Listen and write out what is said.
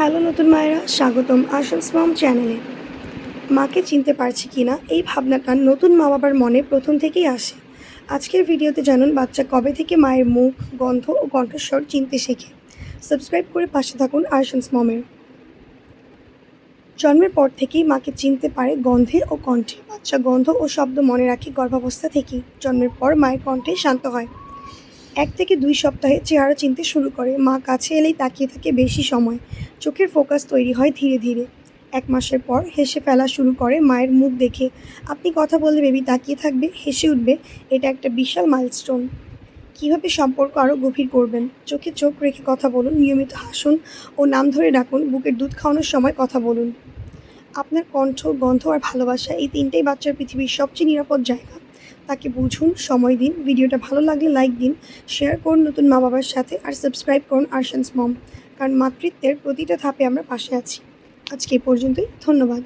Hello নতুন মায়েরা, স্বাগতম আশাস মম চ্যানেলে। মাকে চিনতে পারছি কি না এই ভাবনাটা নতুন মা বাবার মনে প্রথম থেকেই আসে। আজকের ভিডিওতে জানুন বাচ্চা কবে থেকে মায়ের মুখ, গন্ধ ও কণ্ঠস্বর চিনতে শেখে। সাবস্ক্রাইব করে পাশে থাকুন আরশান্স মমের। জন্মের পর থেকেই মাকে চিনতে পারে গন্ধে ও কণ্ঠে। বাচ্চা গন্ধ ও শব্দ মনে রাখে গর্ভাবস্থা থেকেই। জন্মের পর মায়ের কণ্ঠে শান্ত হয়। এক থেকে দুই সপ্তাহে চেহারা চিনতে শুরু করে। মা কাছে এলেই তাকিয়ে থাকে বেশি সময়। চোখের ফোকাস তৈরি হয় ধীরে ধীরে। এক মাসের পর হেসে ফেলা শুরু করে মায়ের মুখ দেখে। আপনি কথা বললে বেবি তাকিয়ে থাকবে, হেসে উঠবে, এটা একটা বিশাল মাইলস্টোন কীভাবে সম্পর্ক আরও গভীর করবেন? চোখে চোখ রেখে কথা বলুন, নিয়মিত হাসুন ও নাম ধরে ডাকুন, বুকের দুধ খাওয়ানোর সময় কথা বলুন। আপনার কণ্ঠ, গন্ধ আর ভালোবাসা এই তিনটেই বাচ্চার পৃথিবীর সবচেয়ে নিরাপদ জায়গা। তাকে বুঝুন, সময় দিন, ভিডিওটা ভালো লাগলে লাইক দিন শেয়ার করুন নতুন মা বাবার সাথে আর সাবস্ক্রাইব করুন আরশান্স মম কারণ মাতৃত্বের প্রতিটা ধাপে আমরা পাশে আছি। আজকে পর্যন্তই। ধন্যবাদ।